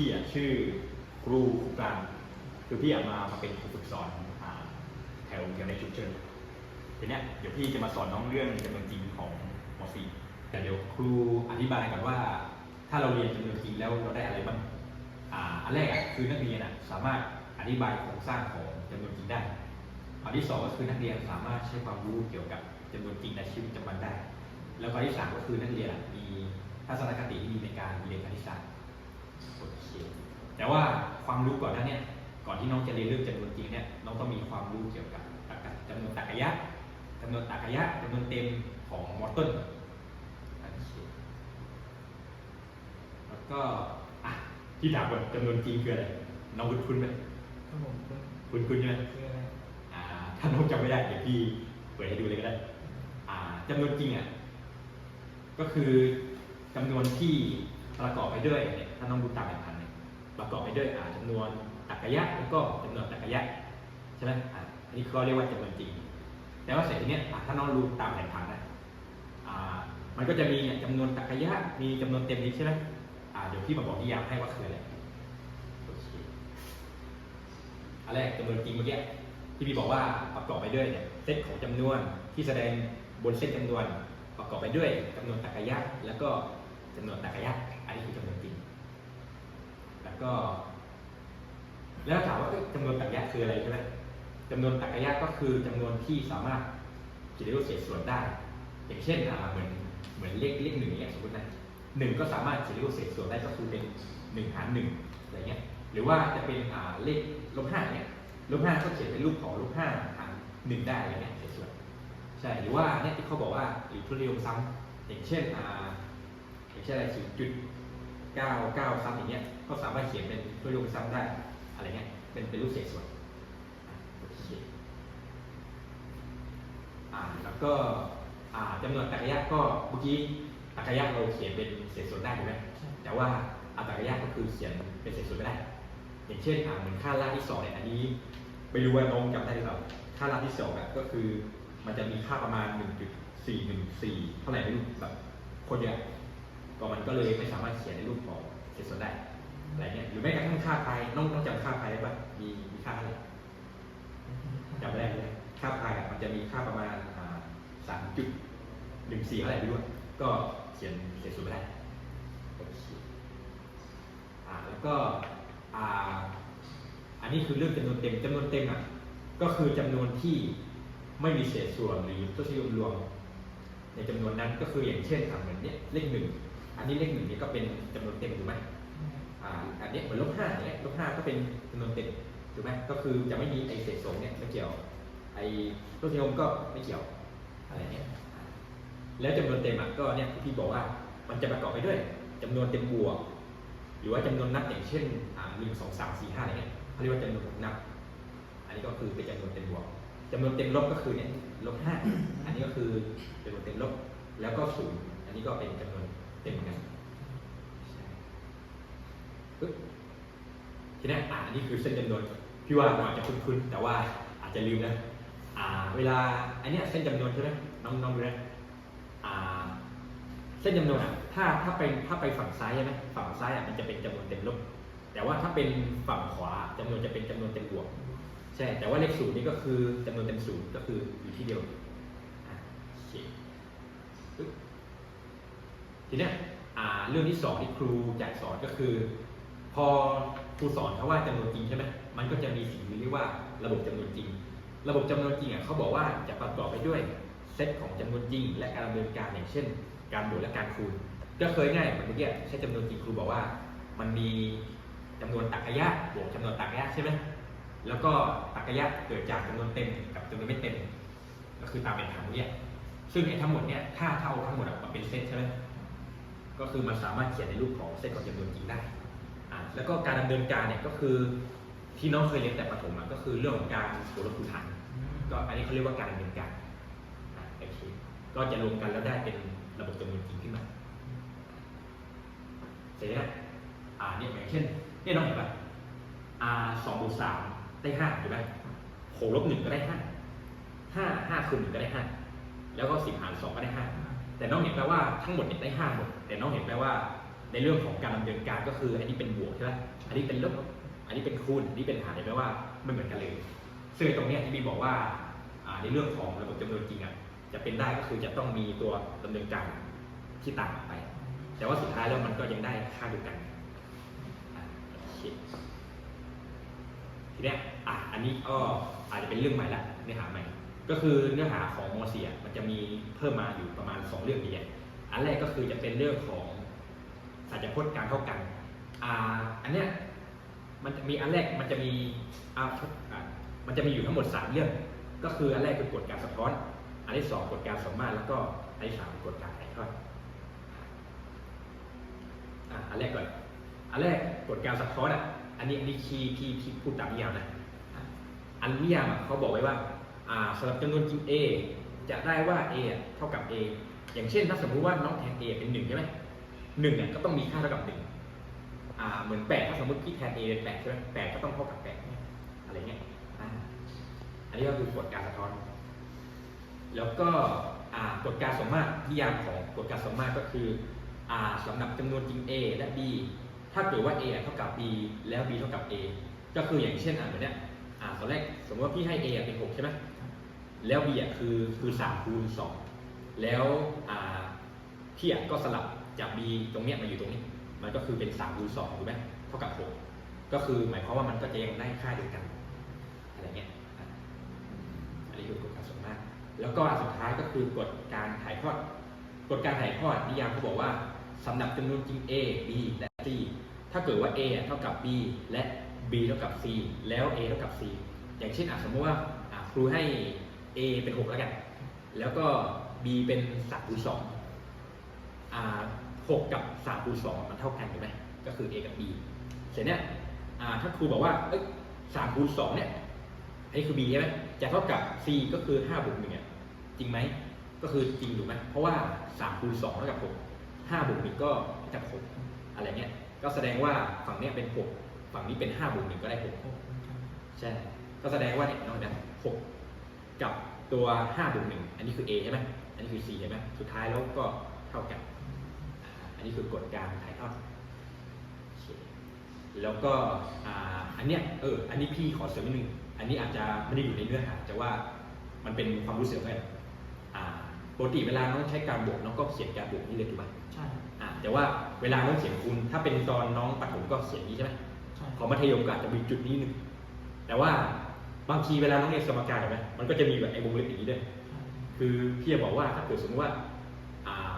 พี่อะชื่อครูครูกลางคือพี่อะมามาเป็นครูฝึกสอนอ่าแถวแถวในชุมชนทีเนี้ยเดี๋ยวพี่จะมาสอนน้องเรื่องจำนวนจริงของม .4 แต่เดี๋ยวครูอธิบายก่อนว่า ถ้าเราเรียนจำนวนจริงแล้วเราได้อะไรบ้างอ่าอันแรกอะคือนักเรียนอะสามารถอธิบายโครงสร้างของจำนวนจริงได้อันที่สองก็คือนักเรียนสามารถใช้ความรู้เกี่ยวกับจำนวนจริงในชีวิตประจำวันได้ แล้วก็อันที่สามก็คือนักเรียนมีทัศนคติที่ดีในการเรียนคณิตศาสตร์ โอเคแต่ว่าความรู้ก่อนหน้าเนี้ก่อนที่น้องจะเรียนเรื่องจำนวนจริงเนี่ยน้องต้องมีความรู้เกี่ยวกับตรรกะจำนวนตรรกะยะจำนวนตรรกะยะจำนวนเต็มของมอต้นโอเคแล้วก็อะที่ถามว่าจำนวนจริงคืออะไรน้องคุ้นคุ้นๆไหมครับผมเป็นคุ้นคุ้นๆใช่ไหมคืออะไรอ่าถ้าน้องจำไม่ได้เดี๋ยวพี่เปิดให้ดูเลยก็ได้อ่าจำนวนจริงอะก็คือจำนวนที่ประกอบไปด้วยเนี่ย ถ้าน้องดูตามแบบพันเนี่ยประกอบไปด้วยอ่าจำนวนตรรกะยะแล้วก็จำนวนตรรกะยะใช่ไหมอ่าอันนี้เขาเรียกว่าจำนวนจริงแต่ว่าเสร็จทีเนี้ยถ้าน้องดูตามแผนผังนะอ่ามันก็จะมีเนี่ยจำนวนตรรกะยะมีจำนวนเต็มนี้ใช่ไหมอ่าเดี๋ยวพี่มาบอกนิยามให้ว่าคืออะไรโอเคอันแรกจำนวนจริงเมื่อกี้ที่พี่บอกว่าประกอบไปด้วยเนี่ยเซตของจำนวนที่แสดงบนเซตจำนวน ประกอบไปด้วยจำนวนตรรกะยะแล้วก็จำนวนตรรกะยะอันนี้คือจำนวน ก็ แล้วถามว่าจำนวนตรรกะยะคืออะไรใช่ไหมจำนวนตรรกะยะก็คือจำนวนที่สามารถเขียนด้วยรูปเศษส่วนได้ อย่างเช่นอ่าเหมือนเหมือนเลขเลขหนึ่งเนี่ยสมมตินะหนึ่งก็สามารถเขียนด้วยรูปเศษส่วนได้ก็คือเป็นหนึ่งหารหนึ่งอะไรเงี้ย หรือว่าจะเป็นอ่าเลขลบห้าเนี่ยลบห้าก็เขียนเป็นรูปของลบห้าหารหนึ่งได้อะไรเงี้ยเฉยๆใช่หรือว่าเนี่ยที่เขาบอกว่าหรือทุเรียมซ้ำอย่างเช่นอ่าอย่างเช่นอะไรศูนย์จุด เก้าเก้าซ้ำอย่างเงี้ยก็สามารถเขียนเป็นทุเรียมซ้ำได้อะไรเงี้ยเป็นเป็นรูปเศษส่วนอะโอเคอ่าแล้วก็อ่าจำนวนตรรกยะก็เมื่อกี้ตรรกยะเราเขียนเป็นเศษส่วนได้ถูกไหมแต่ว่าอัตรากยะก็คือเขียนเป็นเศษส่วนไม่ได้ อย่างเช่นอ่าเหมือนค่าล่าที่สองเนี่ยอันนี้ไม่รู้ว่าน้องจำได้หรือเปล่าค่าล่าที่สองอะก็คือมันจะมีค่าประมาณ 1.414 เท่าไหร่ไม่รู้แบบคตรเยอะ ก็มันก็เลยไม่สามารถเขียนในรูปของเศษส่วนได้อะไรเงี้ยหรือแม้กระทั่งค่าพายน้องน้องจำค่าพายได้ปะมีมีค่าเท่าไหร่จำไม่ได้เลยค่าพายอะมันจะมีค่าประมาณสามจุดหนึ่งสี่เท่าไหร่ไม่รู้อะก็เขียนเศษส่วนไม่ได้โอเคอ่าแล้วก็อ่าอันนี้คือเรื่องจำนวนเต็มจำนวนเต็มอะก็คือจำนวนที่ไม่มีเศษส่วนหรือทศนิยมรวมในจำนวนนั้นก็คืออย่างเช่นอะเหมือนเนี้ยเลขหนึ่ง อันนี้เลขหนึ่งนี่ก็เป็นจำนวนเต็มถูกไหมอ่าอันเนี้ยเหมือนลบห้าเนี่ยลบห้าก็เป็นจำนวนเต็มถูกไหมก็คือจะไม่มีไอเศษส่วนเนี่ยไม่เกี่ยวไอทศนิยมก็ไม่เกี่ยวอะไรเนี้ยอ่าแล้วจำนวนเต็มอะก็เนี่ยที่พี่บอกว่ามันจะประกอบไปด้วยจำนวนเต็มบวก หรือว่าจำนวนนับอย่างเช่นหนึ่งสองสามสี่ห้าอะไรเงี้ยเขาเรียกว่าจำนวนนับ อันนี้ก็คือเป็นจำนวนเต็มบวกจำนวนเต็มลบก็คือเนี่ยลบห้าอันนี้ก็คือจำนวนเต็มลบแล้วก็ศูนย์อันนี้ก็เป็นจำนวน เต็นกันใช่ปึ๊บทีนี้อ่านนี้คือเส้นจำนวนพี่ว่าเราอาจจะคุ้นๆแต่ว่าอาจจะลืมนะอ่าเวลาอันเนี้ยเส้นจำนวนใช่ไหมน้องน้องดูนะอ่าเส้นจำนวนอะถ้าถ้าไปถ้าไปฝั่งซ้ายใช่ไหมฝั่งซ้ายอะมันจะเป็นจำนวนเต็มลบ แต่ว่าถ้าเป็นฝั่งขวาจำนวนจะเป็นจำนวนเต็มบวกใช่แต่ว่าเลขศูนย์นี่ก็คือจำนวนเต็มศูนย์ก็คืออยู่ที่เดียวอะโอเค ทีเนี้ยเรื่องที่สองที่ครูอยากสอนก็คือ พอครูสอนเขาว่าจำนวนจริงใช่ไหมมันก็จะมีสิ่งที่เรียกว่าระบบจำนวนจริง ระบบจำนวนจริงอะเขาบอกว่าจะประกอบไปด้วยเซตของจำนวนจริง และการดำเนินการอย่างเช่น การบวกและการคูณ ก็เคยง่ายเหมือนเมื่อกี้ใช้จำนวนจริงครูบอกว่า มันมีจำนวนตรรกะยะบวกจำนวนตรรกะยะใช่ไหมแล้วก็ตรรกะยะเกิดจากจำนวนเต็มกับจำนวนไม่เต็ม ก็คือตามเป็นทางเนี้ยซึ่งไอ้ทั้งหมดเนี่ยถ้าเท่าทั้งหมดอะมันเป็นเซตใช่ไหม ก็คือมันสามารถเขียนในรูปของเซตของจำนวนจริงได้อ่าแล้วก็การดำเนินการเนี่ยก็คือที่น้องเคยเรียนแต่ประถมอะก็คือเรื่องของการบวกลบคูณหารก็อันนี้เขาเรียกว่าการดำเนินการอะโอเคก็จะรวมกันแล้วได้เป็นระบบจำนวนจริงขึ้นมาเสร็จแล้วอ่าเนี่ยอย่างเช่นเนี่ยน้องเห็นป่ะ r สองบวกสามได้ห้าถูกไหมหกลบหนึ่งก็ได้ห้าห้าห้าคูณหนึ่งก็ได้ห้าแล้วก็สิบหารสองก็ได้ห้าแต่น้องเห็นแปลว่าทั้งหมดเนี่ยได้ห้าหมด แต่น้องเห็นแปลว่าในเรื่องของการดำเนินการก็คือ อันนี้เป็นบวกใช่ไหมอันนี้เป็นลบอันนี้เป็นคูณอันนี้เป็นหารเห็นไหมว่าไม่เหมือนกันเลยซึ่งตรงนี้ที่บีบอกว่าในเรื่องของระบบจำนวนจริงอะจะเป็นได้ก็คือจะต้องมีตัวดำเนินการที่ต่างออกไป แต่ว่าสุดท้ายแล้วมันก็ยังได้ค่าเดียวกันทีนี้อะอันนี้ก็อาจจะเป็นเรื่องใหม่ละเนื้อหาใหม่ ก็คือเนื้อหาของม .4 มันจะมีเพิ่มมาอยู่ประมาณ 2 เรื่องใหญ่ อันแรกก็คือจะเป็นเรื่องของสัจพจน์การเท่ากันอ่าอันเนี้ยมันจะมีอันแรกมันจะมีอ่าอ่ามันจะมีอยู่ทั้งหมด 3 เรื่อง ก็คืออันแรกคือกฎการสะท้อน อันที่สองกฎการสมมาตรแล้วก็อันที่สามกฎการถ่ายทอดอะอันแรกก่อนอันแรกกฎการสะท้อนอะอันนี้อันนี้คีย์พี่พี่พูดตามนิยามนะอันนิยามเขาบอกไว้ว่าอ่าสำหรับจำนวนจริง A จะได้ว่า A อะเท่ากับ A อย่างเช่นถ้าสมมุติว่าน้องแทน A เป็นหนึ่งใช่ไหมหนึ่งเนี่ยก็ต้องมีค่าเท่ากับหนึ่งอ่าเหมือนแปดถ้าสมมติพี่แทน A เป็นแปดใช่ไหมแปดก็ต้องเท่ากับแปดอะไรเงี้ยอ่าอันนี้ก็คือกฎการสะท้อน แล้วก็อ่ากฎการสมมาตรนิยามของกฎการสมมาตรก็คืออ่าสำหรับจำนวนจริง A และ B ถ้าเกิดว่า A เท่ากับ B แล้ว B เท่ากับ A ก็คืออย่างเช่นอ่าแบบเนี้ยอ่าตอนแรกสมมติว่าพี่ให้ A อะเป็น6ใช่ไหมแล้ว B อะคือคือ3คูณ2 แล้วพี่อะก็สลับจาก B ตรงเนี้ยมาอยู่ตรงนี้ มันก็คือเป็น3คูณ2ถูกไหมเท่ากับ 6 ก็คือหมายความว่ามันก็จะยังได้ค่าเดียวกันอะไรเงี้ยอันนี้คือกฎการสมมาตรแล้วก็สุดท้ายก็คือกฎการถ่ายทอดกฎการถ่ายทอดนิยามเขาบอกว่าสำหรับจำนวนจริง A B และ C ถ้าเกิดว่า A เท่ากับ B และ B เท่ากับ C แล้ว A เท่ากับ C อย่างเช่นสมมติว่าครูให้ A เป็น 6 แล้วกัน แล้วก็ B เป็น3คูณ2อ่า6กับ3คูณ2มันเท่ากันถูกไหมก็คือ A กับ B เสร็จเนี้ยอ่าถ้าครูบอกว่าเอ้ย3คูณ2เนี่ยอันนี้คือ b ใช่ไหมจะเท่ากับ c ก็คือ5บวก1อะจริงไหมก็คือจริงถูกไหมเพราะว่า3คูณ2เท่ากับ6 5บวก1ก็เท่ากับ6อะไรเงี้ยก็แสดงว่าฝั่งเนี้ยเป็น6ฝั่งนี้เป็น5บวก1ก็ได้6ใช่ก็แสดงว่าเนี่ยน้อกจาก6กับตัว5บวก1อันนี้คือ a ใช่ไหม อันนี้คือ c ใช่ไหมสุดท้ายแล้วก็เท่ากันอ่าอันนี้คือกฎการถ่ายทอดโอเคแล้วก็อ่าอันเนี้ยเอออันนี้พี่ขอเสริมนิดนึง อันนี้อาจจะไม่ได้อยู่ในเนื้อหาแต่ว่ามันเป็นความรู้สึกกันอ่าปกติเวลาน้องใช้การบวกน้องก็เขียนการบวกนี่เลยถูกไหมใช่อ่าแต่ว่าเวลาน้องเขียนคูณถ้าเป็นตอนน้องประถมก็เขียนนี้ใช่ไหมใช่ของมัธยมก็อาจจะมีจุดนี้หนึ่งแต่ว่าบางทีเวลาน้องเรียนสมการเห็นไหมมันก็จะมีแบบไอ้วงเล็บอย่างนี้ด้วย คือพี่จะบอกว่าถ้าเกิดสมมติว่า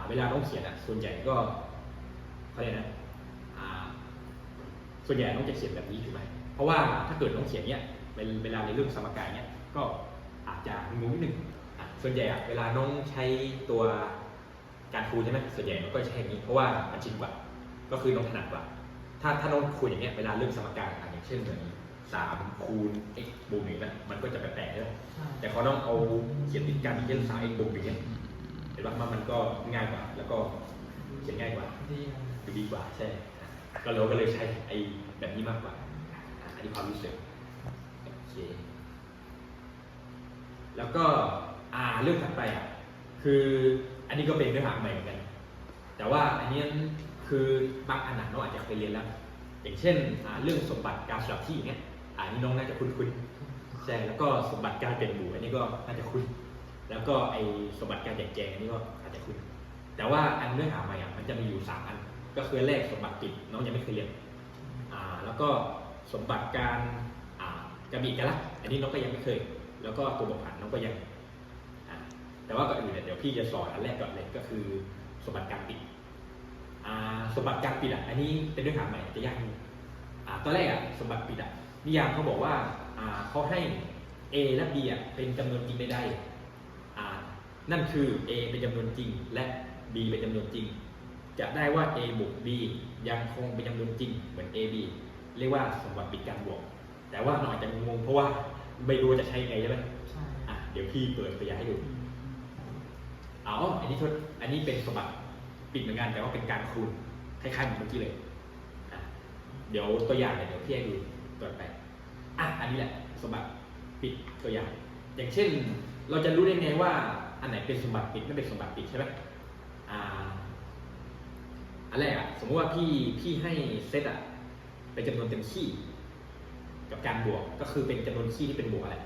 เวลาน้องเขียนอะส่วนใหญ่ก็เขาเรียกนะส่วนใหญ่น้องจะเขียนแบบนี้ถูกไหมเพราะว่าถ้าเกิดน้องเขียนเนี้ยเป็นเวลาในเรื่องสมการเนี้ยก็อาจจะงงนิดนึงอะส่วนใหญ่เวลาน้องใช้ตัวการคูณใช่ไหมส่วนใหญ่มันก็ใช้อย่างนี้เพราะว่ามันชินกว่า ก็คือน้องถนัดกว่า ถ้าถ้าน้องคูณอย่างเงี้ยเวลาเรื่องสมการอะอย่างเช่นแบบนี้ สามคูณ x บวกหนึ่งนะมันก็จะแปลกๆใช่ไหมใช่แต่เขาต้องเอาเขียนติดกันเช่นสามเอ็กบวกหนึ่งเนี่ยเห็นปะว่ามันก็ง่ายกว่า แล้วก็เขียนง่ายกว่าดีนะดูดีกว่าใช่ ก็เราก็เลยใช้ไอ้แบบนี้มากกว่าอะอันนี้ความรู้สึกโอเคแล้วก็อ่าเรื่องถัดไปอะคืออันนี้ก็เป็นเนื้อหาใหม่เหมือนกัน แต่ว่าอันนี้คือบางอันน่ะน้องอาจจะเคยเรียนแล้ว อย่างเช่นอ่าเรื่องสมบัติการสลับที่อย่างเงี้ย อ่านี่น้องน่าจะคุ้นๆใช่แล้วก็สมบัติการเปลี่ยนหมูอันนี้ก็น่าจะคุ้นแล้วก็ไอสมบัติการแจกแจงอันนี้ก็อาจจะคุ้นแต่ว่าอันเนื้อหาใหม่อะมันจะมีอยู่สามอันก็คือแรกสมบัติปิดน้องยังไม่เคยเรียนอ่าแล้วก็สมบัติการอ่าการมีเอกลักษณ์อันนี้น้องก็ยังไม่เคย แล้วก็ตัวบอกผ่านน้องก็ยังอ่าแต่ว่าก่อนอื่นเนี่ยเดี๋ยวพี่จะสอนอันแรกก่อนเลยก็คือสมบัติการปิดอ่าสมบัติการปิดอะอันนี้เป็นเนื้อหาใหม่จะยากนิดนึงอ่าตอนแรกอะสมบัติปิดอะ นิยามเขาบอกว่าอ่าเขาให้ A และ B อะเป็นจำนวนจริงใดๆอ่านั่นคือ A เป็นจำนวนจริง และ B เป็นจำนวนจริง จะได้ว่า A บวก B ยังคงเป็นจำนวนจริง เหมือน A B เรียกว่าสมบัติปิดการบวก แต่ว่าหน่อยจะงงเพราะว่าไม่รู้ว่าจะใช้ไงใช่ไหมใช่อะเดี๋ยวพี่เปิดตัวอย่างให้ดู เอาอันนี้ทดอันนี้เป็นสมบัติปิดเหมือนกันแต่ว่าเป็นการคูณคล้ายๆเหมือนเมื่อกี้เลยอะเดี๋ยวตัวอย่างเนี่ยเดี๋ยวพี่ให้ดู ตัวไปอะอันนี้แหละสมบัติปิดตัวอย่าง อย่างเช่น เราจะรู้ได้ไงว่า อันไหนเป็นสมบัติปิดไม่เป็นสมบัติปิดใช่ไหมอ่าอันแรกอะสมมติว่าพี่พี่ให้เซตอะเป็นจำนวนเต็มที่กับการบวกก็คือเป็นจำนวนที่ที่เป็นบวกอะไร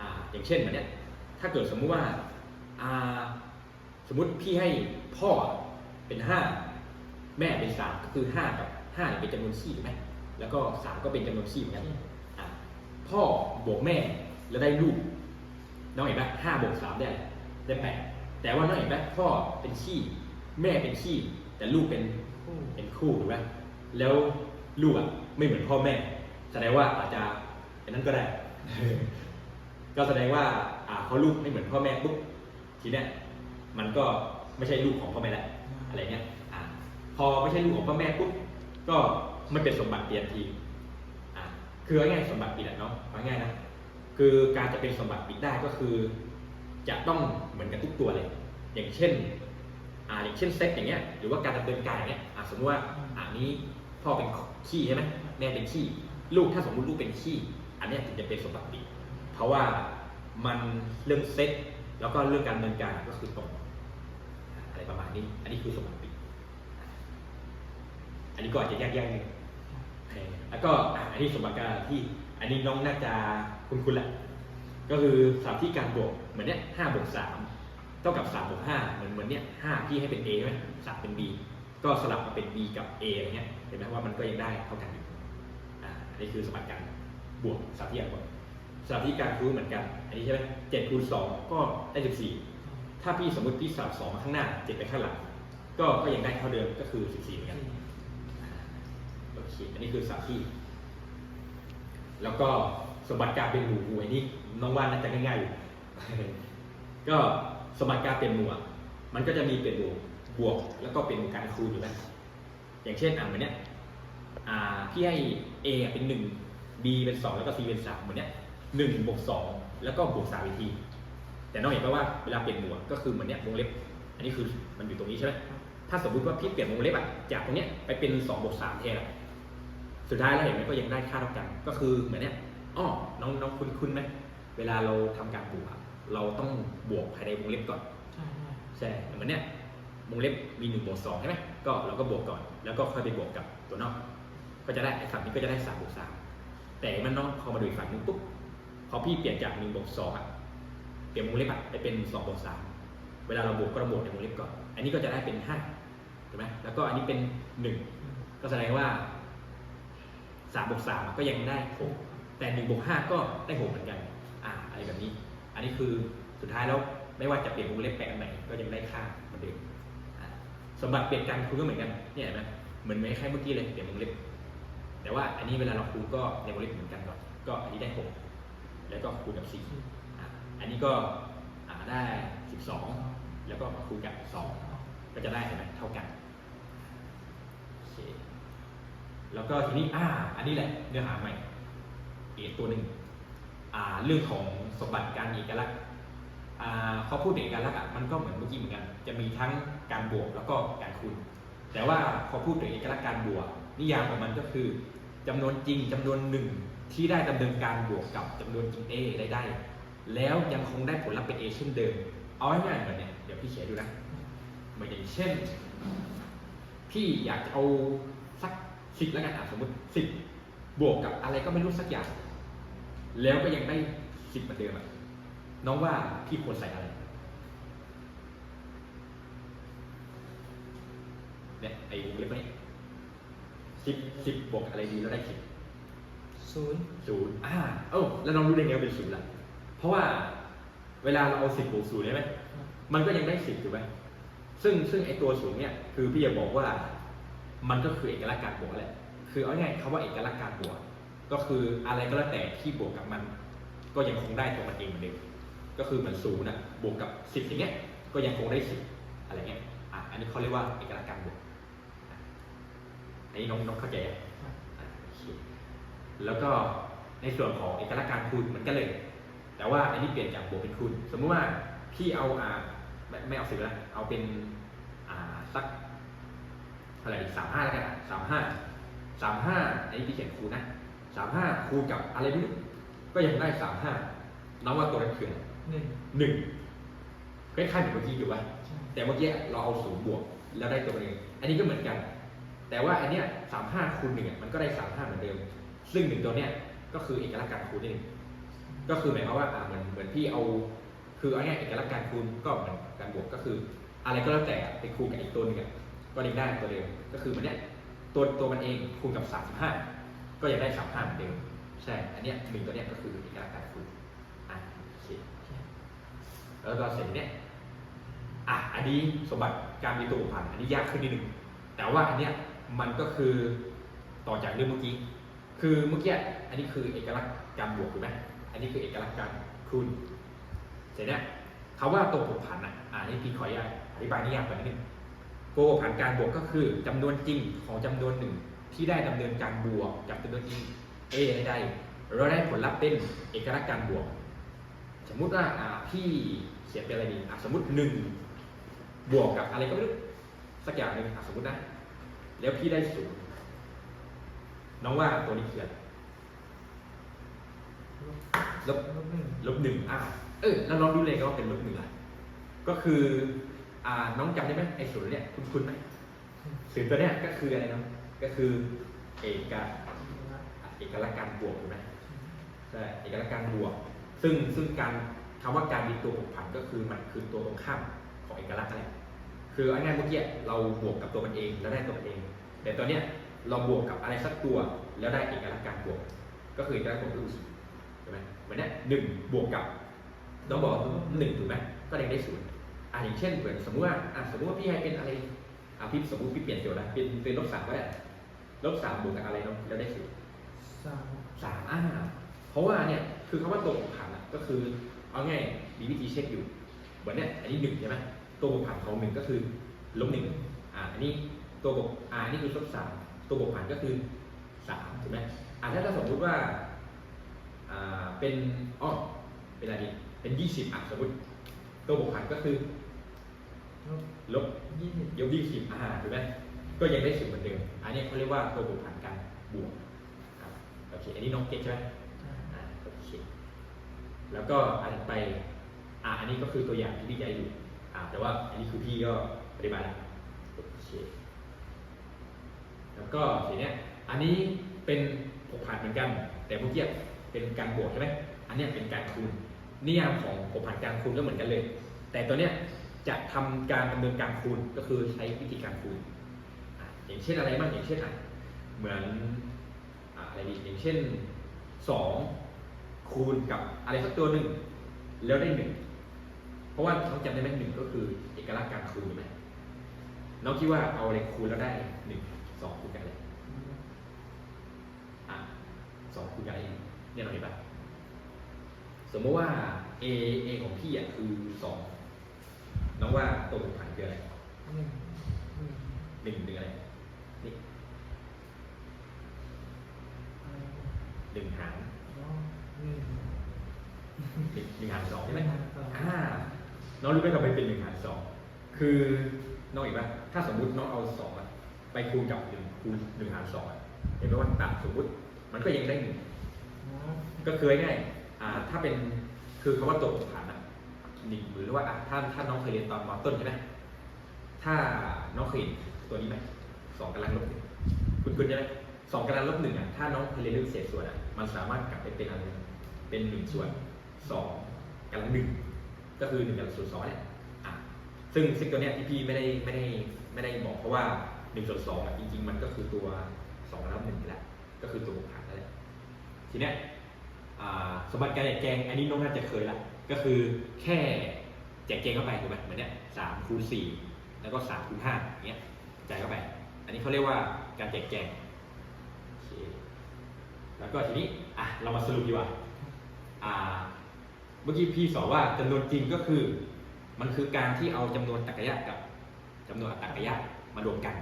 อ่า อย่างเช่นแบบเนี้ยถ้าเกิดสมมุติว่าอ่า สมมุติพี่ให้พ่อเป็นห้าแม่เป็นสามก็คือห้ากับห้าเป็นจำนวนที่ถูกไหม แล้วก็สามก็เป็นจำนวนที่เหมือนกันอะพ่อบวกแม่แล้วได้ลูกน้องเห็นไหมห้าบวกสามได้อะไรได้แปดแต่ว่าน้องเห็นไหมพ่อเป็นขี้แม่เป็นขี้แต่ลูกเป็นคู่เป็นคู่ถูกไหมแล้วลูกอะไม่เหมือนพ่อแม่ แสดงว่าอาจจะเป็นนั้นก็ได้ ก็แสดงว่าอ่าเขาลูกไม่เหมือนพ่อแม่ปุ๊บทีเนี้ยมันก็ไม่ใช่ลูกของพ่อแม่แล้วอะไรเงี้ยอ่าพอไม่ใช่ลูกของพ่อแม่ปุ๊บก็ ไม่เป็นสมบัติเปลี่ยนทีอ่าคือง่ายสมบัติปิดอะเนาะง่ายนะคือการจะเป็นสมบัติปิดได้ก็คือ จะต้องเหมือนกันทุกตัวเลย อย่างเช่นอ่าอย่างเช่นเซ็ตอย่างเงี้ยหรือว่าการดำเนินการอย่างเงี้ยอ่าสมมติว่าอ่านี้พ่อเป็นขี้ใช่ไหมแม่เป็นขี้ลูกถ้าสมมติลูกเป็นขี้อันนี้ถึงจะเป็นสมบัติปิดเพราะว่ามันเรื่องเซ็ตแล้วก็เรื่องการดำเนินการก็คือตรงอะไรประมาณนี้ อันนี้คือสมบัติ อันนี้ก็อาจจะยากๆนิดนึงแล้วก็อันนี้สมบัติการที่อันนี้น้องน่าจะคุ้นๆแหละ ก็คือสามที่การบวกเหมือนเนี้ยห้าบวกสามเท่ากับสามบวกห้าเหมือนเหมือนเนี้ยห้าพี่ให้เป็น A ใช่ไหมสามเป็น B ก็สลับมาเป็น B กับ A อะไรเงี้ยเห็นไหมว่ามันก็ยังได้เท่ากันอยู่อ่าอันนี้คือสมการการบวกสามที่การบวกสามที่การคูณเหมือนกัน อันนี้ใช่ไหมเจ็ดคูณสองก็ได้สิบสี่ถ้าพี่สมมติพี่สลับสองมาข้างหน้าเจ็ดไปข้างหลังก็ก็ยังได้เท่าเดิมก็คือสิบสี่เหมือนกัน โอเคอันนี้คือสามทีแล้วก็สมบัติการเป็นหมู่หมู่อันนี้น้องว่าน่าจะง่ายๆอยู่ก็สมบัติการเป็นหมู่มันก็จะมีเป็นบวกบวก แล้วก็เป็นการคูณอยู่แล้วอย่างเช่นอะเหมือนเนี้ยอ่าพี่ให้ A เป็นหนึ่ง B เป็นสองแล้วก็ C เป็นสามเหมือนเนี้ยหนึ่งบวกสองแล้วก็บวกสามอีกที แต่น้องเห็นไหมว่าเวลาเปลี่ยนหมวดก็คือเหมือนเนี้ยวงเล็บ อันนี้คือมันอยู่ตรงนี้ใช่ไหมถ้าสมมติว่าพี่เปลี่ยนวงเล็บอะจากตรงเนี้ยไปเป็นสองบวกสามแทนอะ สุดท้ายแล้วเห็นไหมก็ยังได้ค่าเท่ากัน ก็คือเหมือนเนี้ยอ้อน้องน้องคุ้นคุ้นไหมเวลาเราทำการบวกอะเราต้องบวกภายในวงเล็บก่อนใช่ใช่ใช่เหมือนเนี้ยวงเล็บมีหนึ่งบวกสองใช่ไหมก็เราก็บวกก่อน แล้วก็ค่อยไปบวกกับตัวนอก ก็จะได้ไอ้ฝั่งนี้ก็จะได้สามบวกสามแต่มันน้องพอมาดูอีกฝั่งนึงปุ๊บพอพี่เปลี่ยนจากหนึ่งบวกสองอะเปลี่ยนวงเล็บอะไปเป็นสองบวกสามเวลาเราบวกก็เราบวกในวงเล็บก่อน อันนี้ก็จะได้เป็นห้าถูกไหมแล้วก็อันนี้เป็นหนึ่งอืมก็แสดงว่า สามบวกสามก็ยังได้หกแต่หนึ่งบวกห้าก็ได้หกเหมือนกัน อ่าอะไรแบบนี้ อันนี้คือสุดท้ายแล้วไม่ว่าจะเปลี่ยนวงเล็บแปลอันไหนก็ยังได้ค่าเหมือนเดิมสมบัติเปลี่ยนการคูณก็เหมือนกันเนี่ยเห็นไหมเหมือนไม่คล้ายเมื่อกี้เลยเปลี่ยนวงเล็บ แต่ว่าอันนี้เวลาเราคูณก็ในวงเล็บเหมือนกันก่อนก็อันนี้ได้หกแล้วก็คูณกับสี่อ่าอันนี้ก็ได้สิบสองแล้วก็คูณกับสองก็จะได้เห็นไหมเท่ากันโอเค แล้วก็ทีนี้อ่าอันนี้แหละเนื้อหาใหม่เอกตัวหนึ่งอ่าเรื่องของสมบัติการเอกลักษณ์อ่าเขาพูดถึงเอกลักษณ์อะมันก็เหมือนเมื่อกี้เหมือนกัน จะมีทั้งการบวกแล้วก็การคูณแต่ว่าพอพูดถึงเอกลักษณ์การบวก นิยามของมันก็คือจำนวนจริงจำนวนหนึ่งที่ได้ดำเนินการบวกกับจำนวนจริง A ได้ได้ แล้วยังคงได้ผลลัพธ์เป็น A เช่นเดิม เอาง่ายๆเหมือนเนี่ยเดี๋ยวพี่เขียนดูนะเหมือนอย่างเช่น พี่อยากจะเอา สักสิบแล้วกันอะสมมติสิบบวกกับอะไรก็ไม่รู้สักอย่าง แล้วก็ยังได้สิบเหมือนเดิมอะน้องว่าพี่ควรใส่อะไรเนี่ยไอ้วงเล็บนี้สิบสิบบวกอะไรดีแล้วได้สิบศูนย์ศูนย์อ่าเอ้าแล้วน้องรู้ได้ไงว่าเป็นศูนย์ล่ะ เพราะว่าเวลาเราเอาสิบบวกศูนย์ใช่ไหมมันก็ยังได้สิบถูกไหมซึ่งซึ่งไอตัวศูนย์เนี่ย คือพี่จะบอกว่า มันก็คือเอกลักษณ์การบวกแหละ คือเอาง่ายๆคำว่าเอกลักษณ์การบวก ก็คืออะไรก็แล้วแต่ที่บวกกับมัน ก็ยังคงได้ตัวมันเองเหมือนเดิม ก็คือเหมือนศูนย์นะบวกกับสิบอย่างเงี้ย ก็ยังคงได้สิบอะไรเงี้ย อะ อันนี้เขาเรียกว่าเอกลักษณ์การบวก อันนี้น้องน้องเข้าใจอะแล้วก็ในส่วนของเอกลักษณ์การคูณมือนกันเลย แต่ว่าอันนี้เปลี่ยนจากบวกเป็นคูณ สมมติว่าพี่เอาอ่าไม่ไม่เอาสิบแล้วเอาเป็นอ่าสัก เท่าไหร่สามห้าแล้วกันสามห้าสามห้าอันนี้พี่เขียนคูณนะสามห้าคูณกับอะไรไม่รู้ก็ยังได้สามห้าน้องว่าตัวนั้นคืออะไรหนึ่งหนึ่งคล้ายๆเหมือนเมื่อกี้อยู่ป่ะใช่แต่เมื่อกี้เราเอาศูนย์บวกแล้วได้ตัวมันเองอันนี้ก็เหมือนกัน แต่ว่าอันเนี้ยสามห้าคูณหนึ่งอะมันก็ได้สามห้าเหมือนเดิม ซึ่งหนึ่งตัวเนี้ยก็คือเอกลักษณ์การคูณนี่เองก็คือหมายความว่าอ่าเหมือนเหมือนพี่เอา คือเอาง่ายๆเอกลักษณ์การคูณก็เหมือนการบวกก็คือ อะไรก็แล้วแต่ไปคูณกับอีกตัวหนึงอะ ก็ยังได้ตัวเดิมก็คือมันเนี้ยตัวตัวมันเองคูณกับสามห้าก็ยังได้สามห้าเหมือนเดิมใช่ อันเนี้ยหนึ่งตัวเนี้ยก็คือเอกลักษณ์การคูณอะโอเคแล้วก็เสร็จเนี้ยอะอันนี้สมบัติการมีตัวผูกพันอันนี้ยากขึ้นนิดนึงแต่ว่าอันเนี้ยมันก็คือต่อจากเรื่องเมื่อกี้ คือเมื่อกี้อันนี้คือเอกลักษณ์การบวกถูกไหมอันนี้คือเอกลักษณ์การคูณเสร็จเนี้ยคำว่าตัวผันอะอ่านี่พี่ขออนุญาตอธิบายนิยามก่อนนิดนึง ตัวผูกพันการบวกก็คือจำนวนจริงของจำนวนหนึ่งที่ได้ดำเนินการบวกกับจำนวนจริง A ให้ได้ เราได้ผลลัพธ์เป็นเอกลักษณ์การบวก สมมุติว่าพี่เขียนเป็นอะไรดีอะสมมติหนึ่งบวกกับอะไรก็ไม่รู้สักอย่างหนึ่งสมมตินะ แล้วพี่ได้ศูนย์น้องว่าตัวนี้คืออะไรลบลบหนึ่งลบหนึ่งอะเออแล้วน้องรู้เลยก็ว่าเป็นลบหนึ่งอะก็คือ น้องจำได้ไหมไอ้ศูนย์เนี่ยคุณคุณไหมศูนย์ตัวเนี้ยก็คืออะไรน้องก็คือเอกเอกลักษณ์การบวกถูกไหมใช่เอกลักษณ์การบวก ซึ่งซึ่งการคำว่าการมีตัวผกพันก็คือมันคือตัวตรงข้ามของเอกลักษณ์นั่นแหละคือเอาง่ายเมื่อกี้เราบวกกับตัวมันเองแล้วได้ตัวมันเอง แต่ตัวเนี้ยเราบวกกับอะไรสักตัวแล้วได้เอกลักษณ์การบวก ก็คือเอกลักษณ์ของรูใช่ไหมเหมือนเนี้ยหนึ่งบวกกับต้องบอกหนึ่งถูกไหมก็ยังได้ศูนย์ อะอย่างเช่นเหมือนสมมติว่าอะสมมติว่าพี่ให้เป็นอะไรอะพี่สมมติพี่เปลี่ยนโจทย์นะเป็นเป็นลบสามก็ได้ลบสามบวกกับอะไรเนาะแล้วได้ศูนย์สามสามอ่าเพราะว่าเนี่ยคือคำว่าตัวผูกพันอะก็คือเอาง่ายมีวิธีเช็คอยู่เหมือนเนี่ยอันนี้หนึ่งใช่ไหมตัวผูกพันของหนึ่งก็คือลบหนึ่งอ่าอันนี้ตัวบวกอ่าอันนี้คือลบสามตัวบวกพันก็คือสามถูกไหมอ่าถ้าถ้าสมมุติว่าอ่าเป็นอ๋อเป็นอะไรดีเป็นยี่สิบอะสมมติตัวบวกพันก็คือ ลบลบยี่สิบยกยี่สิบอ่าถูกไหมก็ยังได้สิบเหมือนเดิม อันนี้เขาเรียกว่าตัวบวกพันการบวกอะโอเค อันนี้น้องเก็ตใช่ไหมอ่าโอเค แล้วก็อันไปอ่าอันนี้ก็คือตัวอย่างที่พี่ใจอยู่อ่าแต่ว่าอันนี้คือพี่ก็ปฏิบัติแล้วโอเค แล้วก็ทีเนี้ย อันนี้เป็นผกผันเหมือนกัน แต่เมื่อกี้เป็นการบวกใช่ไหมอันเนี้ยเป็นการคูณนิยามของผกผันการคูณก็เหมือนกันเลย แต่ตัวเนี้ย จะทำการดำเนินการคูณก็คือใช้วิธีการคูณอย่างเช่นอะไรบ้างอย่างเช่นอะเหมือนอะไรดีอย่างเช่นสองคูณกับอะไรสักตัวหนึ่งแล้วได้หนึ่งเพราะว่าน้องจำได้ไหมหนึ่งก็คือเอกลักษณ์การคูณถูกไหมน้องคิดว่าเอาอะไรคูณแล้วได้หนึ่งสองคูณกันอะไรอะสองคูณกันอะไรเนี่ยเราเห็นปะสมมติว่า a a ของพี่อะคือสอง น้องว่าตัวผูกพันคืออะไรหนึ่งหนึ่งหนึ่งหนึ่งอะไรนี่อะไรหนึ่งหารสองหนึ่งหนึ่งหนึ่งหารสองใช่ไหมหนึ่งหารสองอ่าน้องรู้ไหมทำไมเป็นหนึ่งหารสอง คือน้องเห็นปะถ้าสมมุติน้องเอาสองอะไปคูณกับหนึ่งคูณหนึ่งหารสองอะเห็นไหมว่าตัดสมมุติ มันก็ยังได้หนึ่งอ๋อก็คือง่ายๆอ่า ถ้าเป็นคือคำว่าตัวผูกพันอะ หนึ่งหรือว่าถ้าถ้าน้องเคยเรียนตอนมต้นใช่ไหมถ้าน้องเคยเห็นตัวนี้ไหมสองกำลังลบหนึ่งคุณคุณใช่ไหมสองกำลังลบหนึ่งอะถ้าน้องเคยเรียนเรื่องเศษส่วนอะมันสามารถกลับไปเป็นอะไรเป็นหนึ่งส่วนสองกำลังหนึ่งก็คือหนึ่งกำลังส่วนสองเนี่ยอะซึ่งซึ่งตัวเนี้ยที่พี่ไม่ได้ไม่ได้ไม่ได้บอกเพราะว่าหนึ่งส่วนสองอะจริง ๆ มันก็คือตัวสองกำลังหนึ่งแหละก็คือตัวผูกพันนั่นแหละทีเนี้ยสมบัติการแจกแจงอันนี้น้องน่าจะเคยละ ก็คือแค่แจกแจงเข้าไปถูกไหมเหมือนเนี้ยสามคูณสี่แล้วก็สามคูณห้าอย่างเงี้ยจ่ายเข้าไป อันนี้เขาเรียกว่าการแจกแจงแล้วก็ทีนี้อะเรามาสรุปดีกว่าอ่า เมื่อกี้พี่สอนว่าจำนวนจริงก็คือ มันคือการที่เอาจำนวนตรรกะยะกับจำนวนอัตตรกะยะมารวมกัน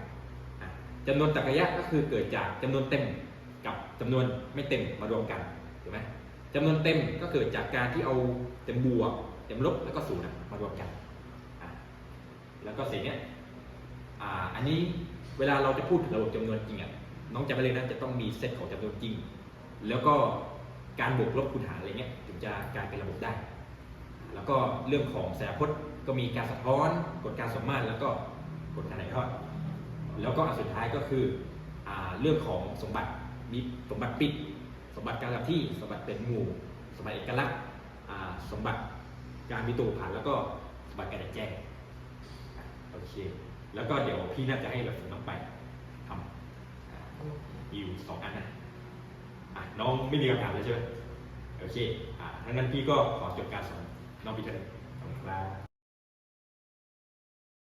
อะจำนวนตรรกะยะก็คือเกิดจากจำนวนเต็มกับจำนวนไม่เต็มมารวมกันถูกไหม จำนวนเต็มก็เกิดจากการที่เอาเต็มบวกเต็มลบแล้วก็ศูนย์มารวมกัน แล้วก็สิ่งนี้อันนี้เวลาเราจะพูดถึงระบบจำนวนจริงอะน้องจำไว้เลยนะจะต้องมีเซตของจำนวนจริง แล้วก็การบวกลบคูณหารอะไรเงี้ยถึงจะกลายเป็นระบบได้ แล้วก็เรื่องของสายพจน์ก็มีการสะท้อนกฎการสมมาตรแล้วก็กฎการถ่ายทอดแล้วก็อันสุดท้ายก็คืออเรื่องของสมบัติมีสมบัติปิด สมบัติการกับที่สมบัติเป็นหมู่ สมบัติเอกลักษณ์สมบัติการมีตัวผ่านแล้วก็สมบัติการแจ้งโอเค แล้วก็เดี๋ยวพี่น่าจะให้แบบน้องไปทำอยู่สองอันนะะน้องไม่มีคำถามเลยใช่ไหมโอเคอ่างนั้นพี่ก็ขอจบการสอนน้องพี่เถอะขอบคุณครับ